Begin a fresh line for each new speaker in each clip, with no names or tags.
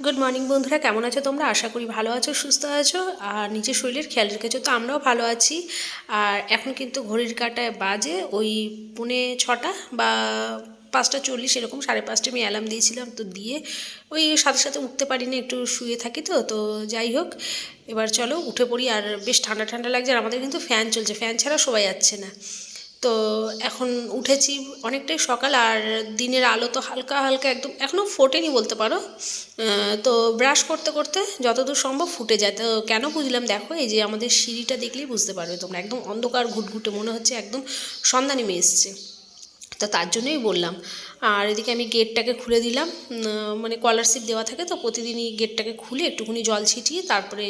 Good morning বন্ধুরা। কেমন আছো তোমরা? আশা করি ভালো আছো, সুস্থ আছো। আর নিজের শরীরের খেয়াল রেখেছো তো আমরাও ভালো আছি। আর এখন কিন্তু ঘড়ির কাটায় বাজে ওই পুনে ছটা বা পাঁচটা চল্লিশ, এরকম সাড়ে পাঁচটা আমি অ্যালার্ম দিয়েছিলাম তো দিয়ে ওই সাথে সাথে উঠতে পারিনি, একটু শুয়ে থাকি তো তো যাই হোক। এবার চলো উঠে পড়ি। আর বেশ ঠান্ডা ঠান্ডা লাগছে আর আমাদের কিন্তু ফ্যান চলছে। ফ্যান ছাড়া সবাই যাচ্ছে না। তো এখন উঠেছি অনেকটাই সকাল আর দিনের আলো তো হালকা হালকা একদম এখনও ফোটেনি বলতে পারো। তো ব্রাশ করতে করতে যতদূর সম্ভব ফুটে যায়। তো কেন বুঝলাম দেখো, এই যে আমাদের সিঁড়িটা দেখলেই বুঝতে পারবে তোমরা। একদম অন্ধকার ঘুটঘুটে মনে হচ্ছে একদম সন্ধ্যা নেমে এসছে। তো তার জন্যই বললাম। আর এদিকে আমি গেটটাকে খুলে দিলাম। মানে স্কলারশিপ দেওয়া থাকে তো, প্রতিদিনই গেটটাকে খুলে একটুখানি জল ছিটিয়ে তারপরে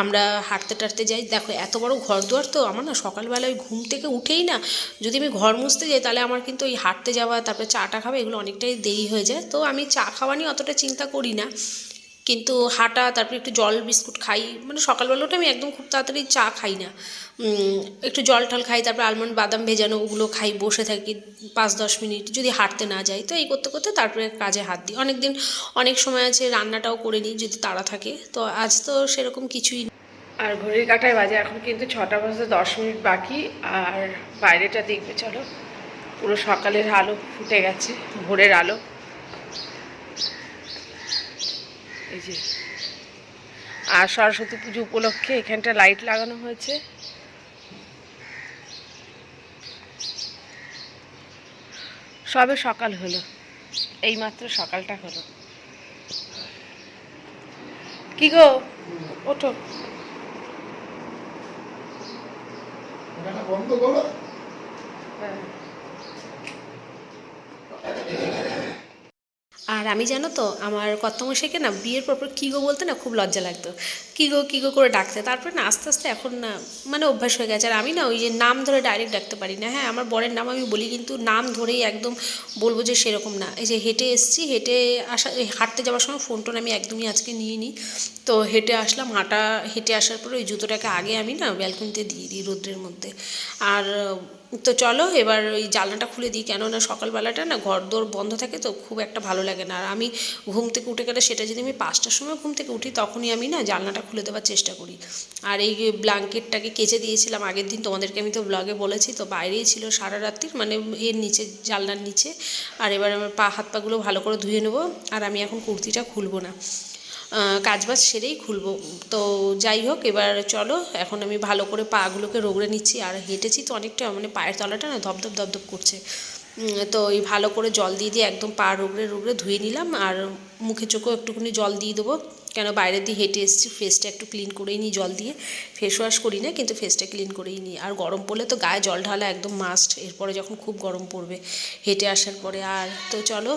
আমরা হাঁটতে টাটতে যাই। দেখো, এত বড় ঘর দুয়ার তো আমার না সকালবেলা ওই ঘুম থেকে উঠেই না, যদি আমি ঘর মুছতে যাই তাহলে আমার কিন্তু ওই হাঁটতে যাওয়া, তারপরে চাটা খাওয়া এগুলো অনেকটাই দেরি হয়ে যায়। তো আমি চা খাওয়া নিয়ে অতটা চিন্তা করি না। কিন্তু হাঁটা, তারপরে একটু জল বিস্কুট খাই। মানে সকালবেলাটা আমি একদম খুব তাড়াতাড়ি চা খাই না। একটু জল টল খাই, তারপরে আলমন্ড বাদাম ভেজানো ওগুলো খাই, বসে থাকি পাঁচ, দশ মিনিট যদি হাঁটতে না যাই। তো এই করতে করতে তারপরে কাজে হাত দিই। অনেক দিন অনেক সময় আছে রান্নাটাও করে নিই যদি তাড়া থাকে। তো আজ তো সেরকম কিছুই।
আর ঘড়ির কাঁটায় বাজে এখন কিন্তু ছটা বাজতে দশ মিনিট বাকি। আর বাইরেটা দেখবে, চলো। পুরো সকালের আলো ফুটে গেছে, ভোরের আলো। এই যে। আর সরস্বতী পুজো উপলক্ষে এখানটা লাইট লাগানো হয়েছে। সবে সকাল হলো। এই মাত্র সকালটা হলো। কি গো? ওঠো।
বন্ধ করো।
হ্যাঁ
আর আমি জানো তো, আমার কর্তমশাইকে না বিয়ের পর পর কী গো বলতে না খুব লজ্জা লাগতো। কী গো কী গো করে ডাকতে। তারপরে না আস্তে আস্তে এখন না মানে অভ্যাস হয়ে গেছে। আর আমি না ওই যে নাম ধরে ডাইরেক্ট ডাকতে পারি না। হ্যাঁ আমার বরের নাম আমি বলি কিন্তু নাম ধরেই একদম বলব যে সেরকম না। এই যে হেঁটে এসছি, হেঁটে আসা হাঁটতে যাওয়ার সময় ফোন টোন আমি একদমই আজকে নিয়ে নিই তো হেঁটে আসলাম, হাঁটা, হেঁটে আসার পরে ওই জুতোটাকে আগে আমি না ব্যালকনিতে দিয়ে দিই রোদ্রের মধ্যে। আর তো চলো, এবার ওই জানলাটা খুলে দিই। কেননা সকালবেলাটা না ঘর দোর বন্ধ থাকে তো খুব একটা ভালো লাগে না। আর আমি ঘুম থেকে উঠে গেলে সেটা যদি আমি পাঁচটার সময় ঘুম থেকে উঠি, তখনই আমি না জানলাটা খুলে দেওয়ার চেষ্টা করি। আর এই ব্ল্যাঙ্কেটটাকে কেচে দিয়েছিলাম আগের দিন, তোমাদেরকে আমি তো ব্লগে বলেছি, তো বাইরেই ছিল সারা রাত্রির মানে এর নিচে, জানলার নিচে। আর এবার আমার পা, হাত পাগুলো ভালো করে ধুয়ে নেব। আর আমি এখন কুর্তিটা খুলবো না। কাজবাজ সেরেই খুলবো। তো যাই হোক, এবার চলো, এখন আমি ভালো করে পাগুলোকে রগড়ে নিচ্ছি। আর হেঁটেছি তো অনেকটা মানে পায়ের তলাটা না ধপধপ ধপধপ করছে। তো এই ভালো করে জল দিয়ে দিয়ে একদম পা রগড়ে রগড়ে ধুয়ে নিলাম। আর মুখে চোখেও একটুখানি জল দিয়ে দেবো। কেন বাইরে দিয়ে হেঁটে এসেছি ফেসটা একটু ক্লিন করেই নিই জল দিয়ে। ফেস ওয়াশ করি না, কিন্তু ফেসটা ক্লিন করেই নিই। আর গরম পড়লে তো গায়ে জল ঢালা একদম মাস্ট এরপরে যখন খুব গরম পড়বে, হেঁটে আসার পরে। আর তো চলো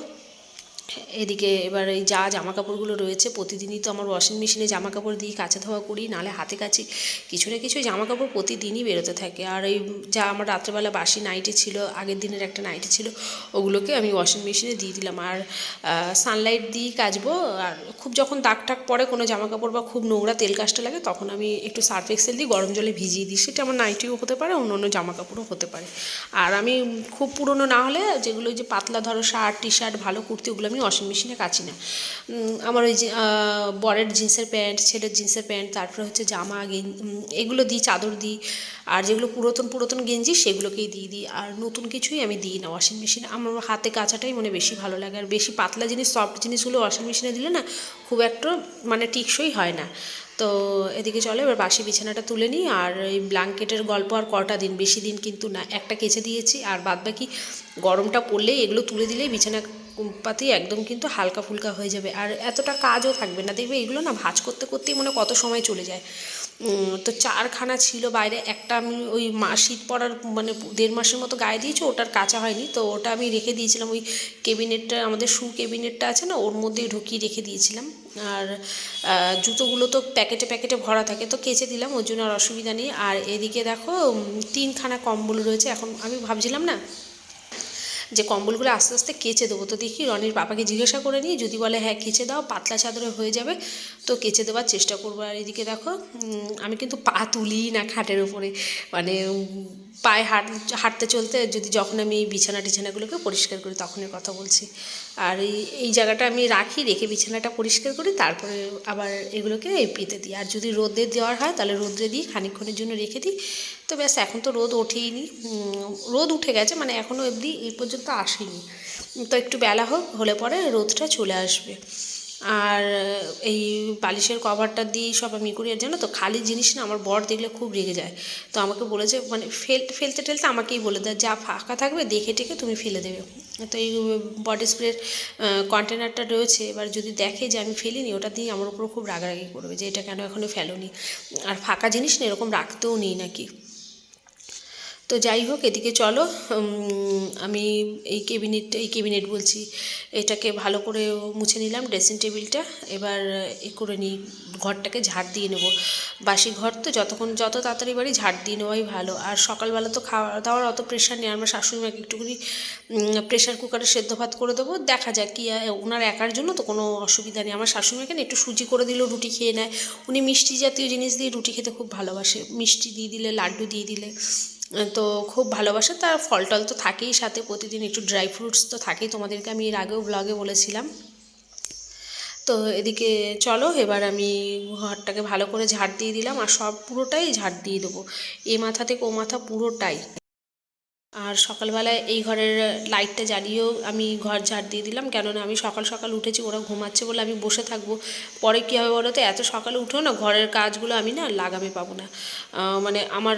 এদিকে এবার এই যা জামা কাপড়গুলো রয়েছে, প্রতিদিনই তো আমার ওয়াশিং মেশিনে জামা কাপড় দিয়ে কাচা ধোয়া করি নালে হাতে কাচি। কিছু না কিছু জামা কাপড় প্রতিদিনই বেরোতে থাকে। আর এই যা আমার রাত্রেবেলা বাসি নাইটি ছিল, আগের দিনের একটা নাইটি ছিল, ওগুলোকে আমি ওয়াশিং মেশিনে দিয়ে দিলাম। আর সানলাইট দিয়েই কাচবো। আর খুব যখন দাগ টাক পড়ে কোনো জামা কাপড় বা খুব নোংরা তেল কাজটা লাগে, তখন আমি একটু সার্ফ এক্সেল দিয়ে গরম জলে ভিজিয়ে দিই। সেটা আমার নাইটিও হতে পারে, অন্য অন্য জামা কাপড়ও হতে পারে। আর আমি খুব পুরনো না হলে যেগুলো যে পাতলা ধরো শার্ট টি শার্ট ভালো কুর্তি, ওগুলো আমি ওয়াশিং মেশিনে কাচি না। আমার ওই যে বরের জিন্সের প্যান্ট ছেলের জিন্সের প্যান্ট তারপরে হচ্ছে জামা উম, এগুলো দিই চাদর দিই। আর যেগুলো পুরাতন পুরাতন গেঞ্জি সেগুলোকেই দিয়ে দিই। আর নতুন কিছুই আমি দিই না ওয়াশিং মেশিনে আমার হাতে কাচাটাই মানে বেশি ভালো লাগে। আর বেশি পাতলা জিনিস সফট জিনিসগুলো ওয়াশিং মেশিনে দিলে না খুব একটা মানে টিকসই হয় না। তো এদিকে চলো এবার বাসি বিছানাটা তুলে নিই। আর এই ব্ল্যাঙ্কেটের গল্প আর কটা দিন বেশি দিন কিন্তু না একটা কেচে দিয়েছি। আর বাদ বাকি গরমটা পড়লেই এগুলো তুলে দিলেই বিছানা পাতি একদম কিন্তু হালকা ফুলকা হয়ে যাবে। আর এতটা কাজও থাকবে না। দেখবে এগুলো না ভাজ করতে করতেই মনে কত সময় চলে যায়। তো চারখানা ছিল বাইরে, একটা আমি ওই মা শীত পড়ার মানে দেড় মাসের মতো গায়ে দিয়েছি, ওটার কাঁচা হয়নি। তো ওটা আমি রেখে দিয়েছিলাম ওই কেবিনেটটা আমাদের শু কেবিনেটটা আছে না, ওর মধ্যেই ঢুকিয়ে রেখে দিয়েছিলাম। আর জুতোগুলো তো প্যাকেটে প্যাকেটে ভরা থাকে, তো কেচে দিলাম, ওর জন্য আর অসুবিধা নেই। আর এদিকে দেখো তিনখানা কম্বল রয়েছে। এখন আমি ভাবছিলাম না যে কম্বলগুলো আস্তে আস্তে কেচে দেবো। তো দেখি রনির পাপাকে জিজ্ঞাসা করে নিই, যদি বলে হ্যাঁ কেচে দাও, পাতলা চাদরে হয়ে যাবে। তো কেচে দেওয়ার চেষ্টা করব। আর এদিকে দেখো আমি কিন্তু পা তুলি না খাটের উপরে। মানে পায়ে হাঁট, হাঁটতে চলতে যদি যখন আমি বিছানা টিছানাগুলোকে পরিষ্কার করি তখনের কথা বলছি। আর এই এই জায়গাটা আমি রাখি, রেখে বিছানাটা পরিষ্কার করি, তারপরে আবার এগুলোকে পেতে দিই। আর যদি রোদে দেওয়ার হয় তাহলে রোদে দিই, খানিকক্ষণের জন্য রেখে দিই। তো ব্যাস, এখন তো রোদ ওঠেইনি। রোদ উঠে গেছে মানে এখনও অবধি এই পর্যন্ত আসেনি। তো একটু বেলা হোক, হলে পরে রোদটা চলে আসবে। আর এই বালিশের কভারটা দিয়ে সব আমি করি। আর জানো তো, খালি জিনিস না আমার বর দেখলে খুব রেগে যায়। তো আমাকে বলেছে মানে ফেল, ফেলতে টেলতে আমাকেই বলে দেয়, যা ফাঁকা থাকবে, দেখে টেকে তুমি ফেলে দেবে। তো এই বডি স্প্রের কন্টেনারটা রয়েছে। এবার যদি দেখে যে আমি ফেলিনি, ওটা দিয়ে আমার উপর খুব রাগারাগি করবে যে, এটা কেন এখনও ফেলোনি? আর ফাঁকা জিনিস না এরকম রাখতেও নেই নাকি? তো যাই হোক, এদিকে চলো আমি এই কেবিনেট এই কেবিনেট বলছি। এটাকে ভালো করে মুছে নিলাম ড্রেসিং টেবিলটা এবার এ করে নিই, ঘরটাকে ঝাড় দিয়ে নেব। বাসি ঘর তো যতক্ষণ, যত তাড়াতাড়ি বাড়ি ঝাড় দিয়ে নেওয়াই ভালো। আর সকালবেলা তো খাওয়া দাওয়ার অত প্রেশার নেই। আমার শাশুড়ি মাকে একটুখানি প্রেশার কুকারে সেদ্ধ ভাত করে দেবো। দেখা যাক কি ওনার একার জন্য তো কোনো অসুবিধা নেই। আমার শাশুড়ি মাকে না একটু সুজি করে দিলেও রুটি খেয়ে নেয়। উনি মিষ্টি জাতীয় জিনিস দিয়ে রুটি খেতে খুব ভালোবাসে। মিষ্টি দিয়ে দিলে, লাড্ডু দিয়ে দিলে। তো খুব ভালোবাসে। তার ফল টল তো থাকেই সাথে, প্রতিদিন একটু ড্রাই ফ্রুটস তো থাকেই। তোমাদেরকে আমি এর আগেও ব্লগে বলেছিলাম। তো এদিকে চলো, এবার আমি ঘরটাকে ভালো করে ঝাড় দিয়ে দিলাম আর সব পুরোটাই ঝাড় দিয়ে দেবো। এ মাথা থেকে ও মাথা পুরোটাই। আর সকালবেলায় এই ঘরের লাইটটা জ্বালিয়েও আমি ঘর ঝাড় দিয়ে দিলাম। কেননা আমি সকাল সকাল উঠেছি, ওরা ঘুমাচ্ছে বলে আমি বসে থাকব। পরে কী হবে বলো তো এত সকালে উঠেও না ঘরের কাজগুলো আমি না লাগামে পাবো না। মানে আমার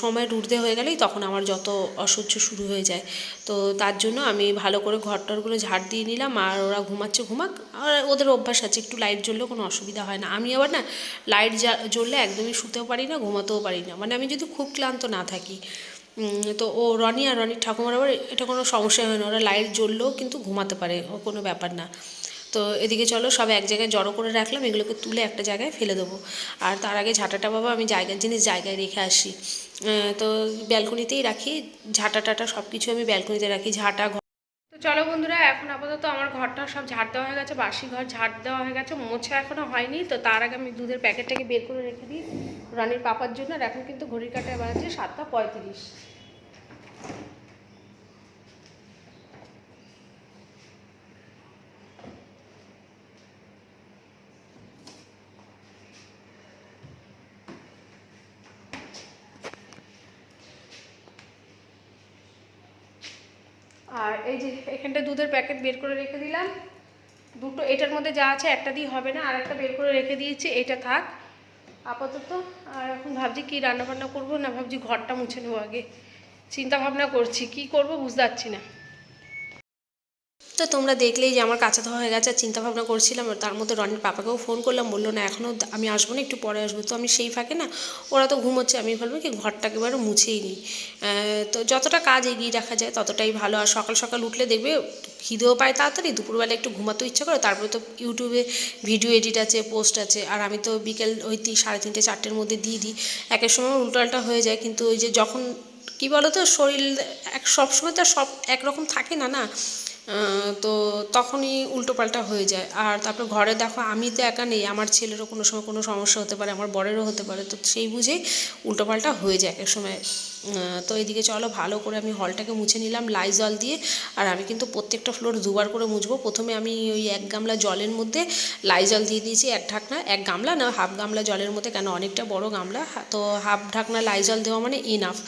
সময় ঊর্ধ্বে হয়ে গেলেই তখন আমার যত অসহ্য শুরু হয়ে যায়। তো তার জন্য আমি ভালো করে ঘর টরগুলো ঝাড় দিয়ে নিলাম আর ওরা ঘুমাচ্ছে ঘুমাক। আর ওদের অভ্যাস আছে, একটু লাইট জ্বললেও কোনো অসুবিধা হয় না। আমি আবার না লাইট জ্বললে একদমই শুতেও পারি না, ঘুমাতেও পারি না। মানে আমি যদি খুব ক্লান্ত না থাকি তো ও রনি আর রনির ঠাকুমার আবার এটা কোনো সমস্যা হয় না, ওরা লাইট জ্বললেও কিন্তু ঘুমাতে পারে, ও কোনো ব্যাপার না। তো এদিকে চলো, সব এক জায়গায় জড়ো করে রাখলাম, এগুলোকে তুলে একটা জায়গায় ফেলে দেবো। আর তার আগে ঝাঁটাটা বাবা আমি জায়গার জিনিস জায়গায় রেখে আসি। তো ব্যালকনিতেই রাখি, ঝাঁটা টাটা সব কিছু আমি ব্যালকনিতে রাখি, ঝাঁটা
চলো বন্ধুরা, এখন আপাতত আমার ঘরটা সব ঝাড় দেওয়া হয়ে গেছে, বাসি ঘর ঝাড় দেওয়া হয়ে গেছে, মোছা এখনও হয়নি, তো তার আগে আমি দুধের প্যাকেটটাকে বের করে রেখে দিই রানীর পাপার জন্য, আর এখন কিন্তু ঘড়ির কাটায় বাজছে সাতটা পঁয়ত্রিশ আর এই যে এখানটা দুধের প্যাকেট বের করে রেখে দিলাম। দুটো, এটার মধ্যে যা আছে একটা দিয়ে হবে না আর একটা বের করে রেখে দিয়েছি, এটা থাক। আপাতত, আর এখন ভাবছি কী রান্নাবান্না করব না, ভাবছি ঘরটা মুছে নেব আগে। চিন্তা ভাবনা করছি, কি করব বুঝতে পারছি না।
তো তোমরা দেখলেই যে আমার কাছে ধোয়া হয়ে গেছে, আর চিন্তা ভাবনা করছিলাম তার মধ্যে রনির পাপাকেও ফোন করলাম, বলল, না এখনও আমি আসব না, একটু পরে আসব। তো আমি সেই ফাঁকে না, ওরা তো ঘুমোচ্ছে, আমি ভাবলাম কি ঘরটাকে এবারে মুছেই নিই। তো যতটা কাজ এগিয়ে রাখা যায় ততটাই ভালো। আর সকাল সকাল উঠলে দেখবে খিদেও পায় তাড়াতাড়ি, দুপুরবেলা একটু ঘুমাতেও ইচ্ছা করে, তারপরে তো ইউটিউবে ভিডিও এডিট আছে পোস্ট আছে, আর আমি তো বিকেল ওই সাড়ে তিনটে, চারটের মধ্যে দিয়ে দিই। একের সময় উল্টোপাল্টা হয়ে যায়, কিন্তু ওই যে যখন, কী বলো তো শরীর এক সব সময় তো সব একরকম থাকে না না? তো তখনই উল্টোপাল্টা হয়ে যায়। আর তারপর ঘরে দেখো আমি তো একা নেই, আমার ছেলেরও কোনো সময় কোনো সমস্যা হতে পারে, আমার বরেরও হতে পারে, তো সেই বুঝেই উল্টোপাল্টা হয়ে যায় এক সময়। তো এদিকে চলো ভালো করে আমি হলটাকে মুছে নিলাম, লাই জল দিয়ে, আর আমি কিন্তু প্রত্যেকটা ফ্লোর দুবার করে মুছবো। প্রথমে আমি ওই এক গামলা জলের মধ্যে লাই জল দিয়ে দিয়েছি, এক ঢাকনা, এক গামলা না, হাফ গামলা জলের মধ্যে, কেন অনেকটা বড় গামলা তো হাফ ঢাকনা লাই জল দেওয়া মানে ইনাফ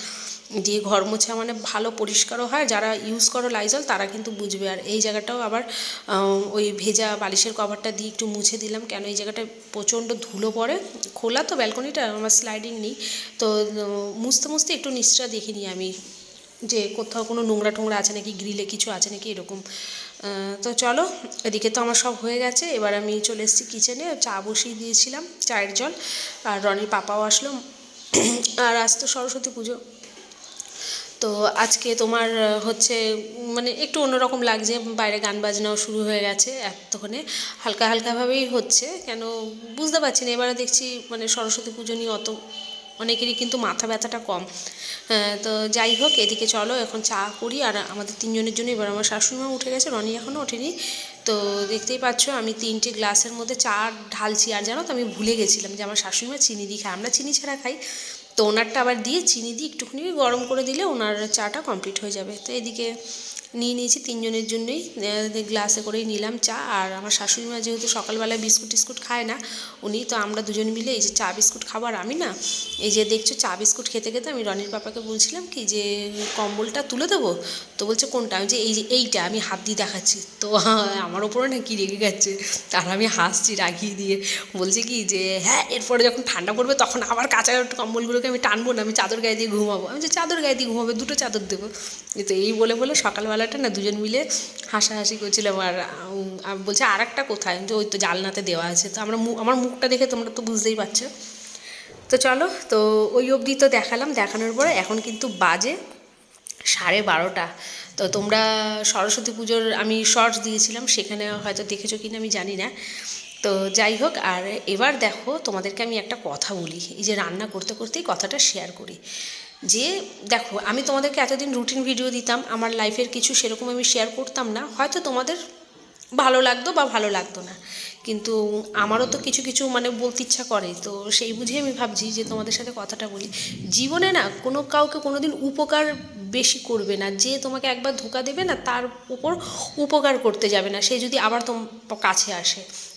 দিয়ে ঘর মোছা মানে ভালো পরিষ্কারও হয়, যারা ইউজ করো লাইজল তারা কিন্তু বুঝবে। আর এই জায়গাটাও আবার ওই ভেজা বালিশের কভারটা দিয়ে একটু মুছে দিলাম, কেন এই জায়গাটা প্রচণ্ড ধুলো পড়ে। খোলা তো ব্যালকনিটা আমার স্লাইডিং নেই। তো মুছতে মুছতে একটু নিশ্চয় দেখিনি আমি, যে কোথাও কোনো নোংরা টোংরা আছে নাকি গ্রিলে কিছু আছে নাকি এরকম। তো চলো, এদিকে তো আমার সব হয়ে গেছে। এবার আমি চলে এসেছি কিচেনে চা বসিয়ে দিয়েছিলাম, চায়ের জল। আর রনির পাপাও আসলো। আর আজ তো সরস্বতী পুজো। তো আজকে তোমার হচ্ছে মানে একটু অন্যরকম লাগছে, বাইরে গান বাজনাও শুরু হয়ে গেছে এতক্ষণে। হালকা হালকাভাবেই হচ্ছে, কেন বুঝতে পারছি না, এবারে দেখছি মানে সরস্বতী পুজো নিয়ে অত, অনেকেরই কিন্তু মাথা ব্যথাটা কম। তো যাই হোক, এদিকে চলো, এখন চা করি, আর আমাদের তিনজনের জন্য এবার আমার শাশুড়িমা উঠে গেছে, রনি এখনও ওঠেনি। তো দেখতেই পাচ্ছ, আমি তিনটে গ্লাসের মধ্যে চা ঢালছি, আর জানো তো, আমি ভুলে গেছিলাম যে আমার শাশুড়িমা চিনি দিয়ে খায়, আমরা চিনি ছাড়া খাই। তো ওনারটা আবার দিয়ে চিনি দিয়ে একটুখানি গরম করে দিলে ওনার চাটা কমপ্লিট হয়ে যাবে। তো এদিকে নিয়ে নিয়েছি তিনজনের জন্যই গ্লাসে করেই নিলাম চা। আর আমার শাশুড়ি মা যেহেতু সকালবেলায় বিস্কুট টিস্কুট খায় না, উনি তো আমরা দুজন মিলে এই যে চা, বিস্কুট খাবার আমি না, এই যে দেখছ চা, বিস্কুট খেতে খেতে আমি রনির পাপাকে বলছিলাম কি যে, কম্বলটা তুলে দেবো? তো বলছে, কোনটা? আমি যে, এই যে এইটা, আমি হাত দিয়ে দেখাচ্ছি। তো আমার ওপরে না কি রেগে গেছে। তার আমি হাসছি রাগিয়ে দিয়ে। বলছে কি যে হ্যাঁ এরপরে যখন ঠান্ডা পড়বে তখন আবার কাঁচা কম্বলগুলোকে আমি টানবো না, আমি চাদর গায়ে দিয়ে ঘুমাবো। আমি যে চাদর গায়ে দিয়ে ঘুমাবে, দুটো চাদর দেবো। তো এই বলে বলে সকালবেলাটা না, দুজন মিলে হাসাহাসি করছিলাম আর বলছে আর একটা কোথায়? যে ওই তো জালনাতে দেওয়া আছে। তো আমরা আমার মুখটা দেখে তোমরা তো বুঝতেই পারছ। তো চলো, তো ওই অবধি তো দেখালাম। দেখানোর পরে এখন কিন্তু বাজে সাড়ে বারোটা। তো তোমরা সরস্বতী পুজোর আমি শর্টস দিয়েছিলাম, সেখানে হয়তো দেখেছ কিনা আমি জানি না। তো যাই হোক, আর এবার দেখো তোমাদেরকে আমি একটা কথা বলি। এই যে রান্না করতে করতেই কথাটা শেয়ার করি। যে, দেখো, আমি তোমাদেরকে এতদিন রুটিন ভিডিও দিতাম, আমার লাইফের কিছু সেরকম আমি শেয়ার করতাম না, হয়তো তোমাদের ভালো লাগতো বা ভালো লাগতো না। কিন্তু আমারও তো কিছু কিছু মানে বলতে ইচ্ছা করে, তো সেই বুঝে আমি ভাবছি যে তোমাদের সাথে কথাটা বলি। জীবনে না, কোনো কাউকে কোনোদিন উপকার বেশি করবে না, যে তোমাকে একবার ধোকা দেবে না, তার উপর উপকার করতে যাবে না, সে যদি আবার তোম কাছে আসে।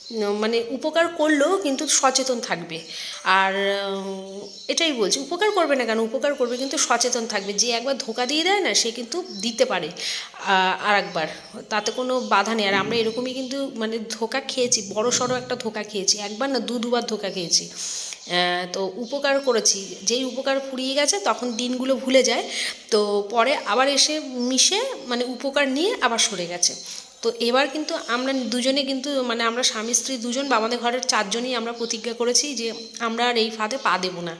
মানে উপকার করলেও কিন্তু সচেতন থাকবে। আর এটাই বলছি, উপকার করবে না কেন? উপকার করবে কিন্তু সচেতন থাকবে। যে একবার ধোকা দিয়ে দেয় না, সে কিন্তু দিতে পারে আর একবার তাতে কোনো বাধা নেই। আর আমরা এরকমই কিন্তু মানে ধোকা খেয়েছি, বড় সড়ো একটা ধোকা খেয়েছি, একবার না দু দুবার ধোকা খেয়েছি। তো উপকার করেছি। যেই উপকার ফুরিয়ে গেছে, তখন দিনগুলো ভুলে যায়। তো পরে আবার এসে মিশে মানে উপকার নিয়ে আবার সরে গেছে। তো এবার কিন্তু আমরা দুজনে কিন্তু মানে আমরা স্বামী, স্ত্রী দুজন, বা আমাদের ঘরের চারজনই আমরা প্রতিজ্ঞা করেছি যে আমরা আর এই ফাঁদে পা দেবো না।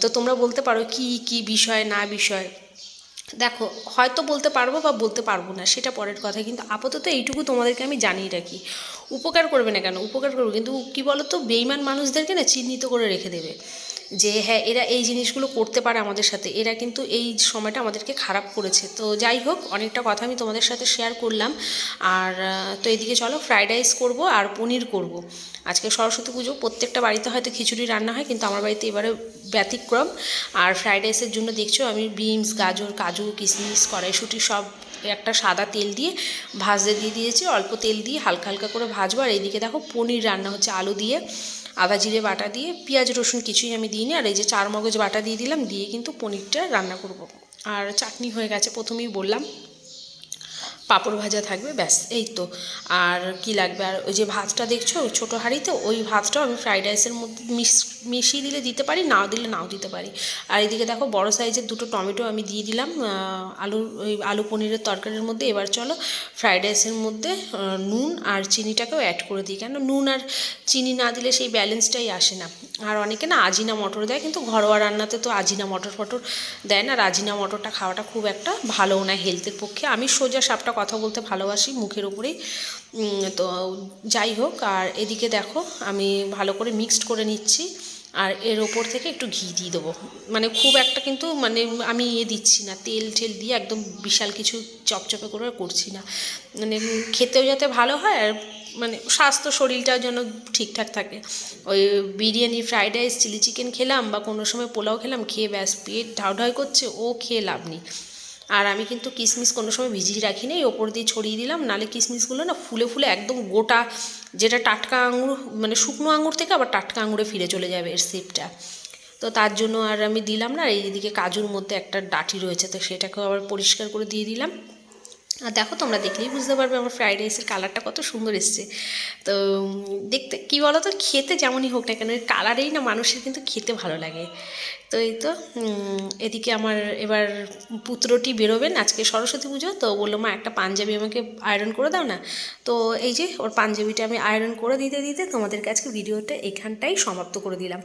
তো তোমরা বলতে পারো কি কি বিষয়, না বিষয়। দেখো, হয়তো বলতে পারব বা বলতে পারব না, সেটা পরের কথা। কিন্তু আপাতত এইটুকু তোমাদেরকে আমি জানিয়ে রাখি। উপকার করবে না কেন? উপকার করবে। কিন্তু কি বলো তো বেইমান মানুষদেরকে না চিহ্নিত করে রেখে দেবে। যে হ্যাঁ এরা এই জিনিসগুলো করতে পারে আমাদের সাথে। এরা কিন্তু এই সময়টা আমাদেরকে খারাপ করেছে। তো যাই হোক, অনেকটা কথা আমি তোমাদের সাথে শেয়ার করলাম। আর তো এদিকে চলো ফ্রাইড রাইস করব আর পনির করব। আজকে সরস্বতী পুজো, প্রত্যেকটা বাড়িতে হয়তো খিচুড়ি রান্না হয়, কিন্তু আমার বাড়িতে এবারে ব্যতিক্রম। আর ফ্রাইড রাইসের জন্য দেখছ, আমি বিনস গাজর, কাজু কিশমিশ কড়াইশুঁটি সব একটা সাদা তেল দিয়ে ভাজতে দিয়ে দিয়েছি। অল্প তেল দিয়ে হালকা হালকা করে ভাজবো। আর এইদিকে দেখো, পনির রান্না হচ্ছে আলু দিয়ে। আদা, জিরে বাটা দিয়ে পেঁয়াজ, রসুন কিছুই আমি দিই দিইনি। আর এই যে চার মগজ বাটা দিয়ে দিলাম, দিয়ে কিন্তু পনিরটা রান্না করব। আর চাটনি হয়ে গেছে, প্রথমেই বললাম। পাঁপড় ভাজা থাকবে ব্যাস এই তো। আর কি লাগবে? আর ওই যে ভাতটা দেখছ ছোটো হাঁড়িতে ওই ভাতটাও আমি ফ্রাইড রাইসের মধ্যে মিশ মিশিয়ে দিলে দিতে পারি নাও দিলে নাও দিতে পারি। আর এদিকে দেখো বড় সাইজের দুটো টমেটো আমি দিয়ে দিলাম আহ, আলু ওই আলু পনিরের তরকারির মধ্যে। এবার চলো ফ্রাইড রাইসের মধ্যে নুন আর চিনিটাকেও অ্যাড করে দিই। কেন? নুন আর চিনি না দিলে সেই ব্যালেন্সটাই আসে না। আর অনেকে না আজিনা মটর দেয়, কিন্তু ঘরোয়া রান্নাতে তো আজিনা মটর ফটর দেয় না। আর আজিনা মটরটা খাওয়াটা খুব একটা ভালোও না হেলথের পক্ষে। আমি সোজা সাপটা কথা বলতে ভালোবাসি, মুখের উপরেই। তো যাই হোক, আর এদিকে দেখো, আমি ভালো করে মিক্সড করে নিচ্ছি। আর এর ওপর থেকে একটু ঘি দিয়ে দেবো। মানে খুব একটা কিন্তু মানে আমি ইয়ে দিচ্ছি না, তেল টেল দিয়ে একদম বিশাল কিছু চপচপে করে করছি না। মানে খেতেও যাতে ভালো হয় আর মানে স্বাস্থ্য শরীরটাও যেন ঠিকঠাক থাকে। ওই biryani, fried rice, chilli chicken খেলাম বা কোনো সময় পোলাও খেলাম, খেয়ে ব্যাস পেট ঢাউ করছে, ও খেয়ে লাভ নেই। আর আমি কিন্তু কিশমিশ কোনো সময় ভিজিয়ে রাখি না এই ওপর দিয়ে ছড়িয়ে দিলাম, নালে কিশমিশগুলো না ফুলে ফুলে একদম গোটা যেটা টাটকা আঙুর মানে শুকনো আঙুর থেকে আবার টাটকা আঙুরে ফিরে চলে যাবে এর শেপটা তো তার জন্য আর আমি দিলাম না এইদিকে কাজুর মধ্যে একটা ডাঁটি রয়েছে, তো সেটাকেও আবার পরিষ্কার করে দিয়ে দিলাম। আর দেখো তোমরা দেখলেই বুঝতে পারবে আমার ফ্রাইড রাইসের কালারটা কত সুন্দর এসছে। তো দেখতে, কী বলো তো খেতে যেমনই হোক না কেন কালারেই না মানুষের কিন্তু খেতে ভালো লাগে। তো এই তো এদিকে আমার এবার পুত্রটি বেরোবেন আজকে সরস্বতী পুজো, তো বলল, মা, একটা পাঞ্জাবি আমাকে আয়রন করে দাও না। তো এই যে, ওর পাঞ্জাবিটা আমি আয়রন করে দিতে দিতে তোমাদেরকে আজকে ভিডিওটা এখানটাই সমাপ্ত করে দিলাম।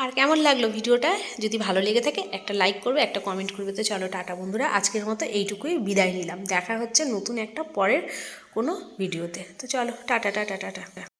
আর কেমন লাগল ভিডিওটা? যদি ভালো লেগে থাকে, একটা লাইক করবে, একটা কমেন্ট করবে। তো চলো, টাটা বন্ধুরা, আজকের মতো এইটুকুই বিদায় নিলাম। দেখা হচ্ছে নতুন একটা পরের কোনো ভিডিওতে। তো চলো টাটা টাটা টাটা।